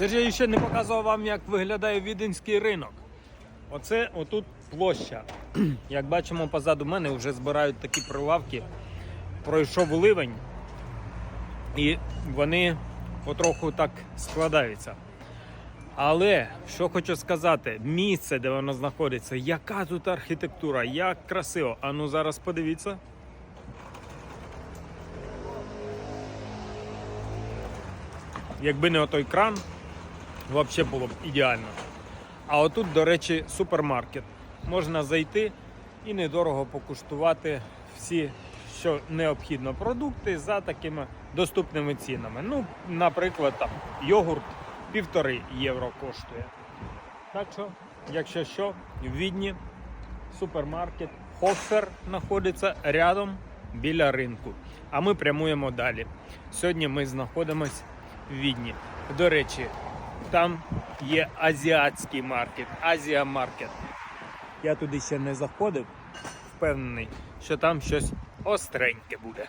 Я ще не показував вам, як виглядає віденський ринок. Оце отут площа. Як бачимо, позаду мене вже збирають такі прилавки. Пройшов ливень, і вони потроху так складаються. Але що хочу сказати, місце, де воно знаходиться, яка тут архітектура, як красиво. А ну зараз подивіться. Якби не отой кран, взагалі було б ідеально. А отут, до речі, супермаркет. Можна зайти і недорого покуштувати всі, що необхідно, продукти за такими доступними цінами. Ну, наприклад, там йогурт півтори євро коштує. Так що, якщо що, в Відні супермаркет Хофер знаходиться рядом біля ринку. А ми прямуємо далі. Сьогодні ми знаходимось в Відні. До речі, там є азіатський маркет, Азія Маркет. Я туди ще не заходив, впевнений, що там щось остреньке буде.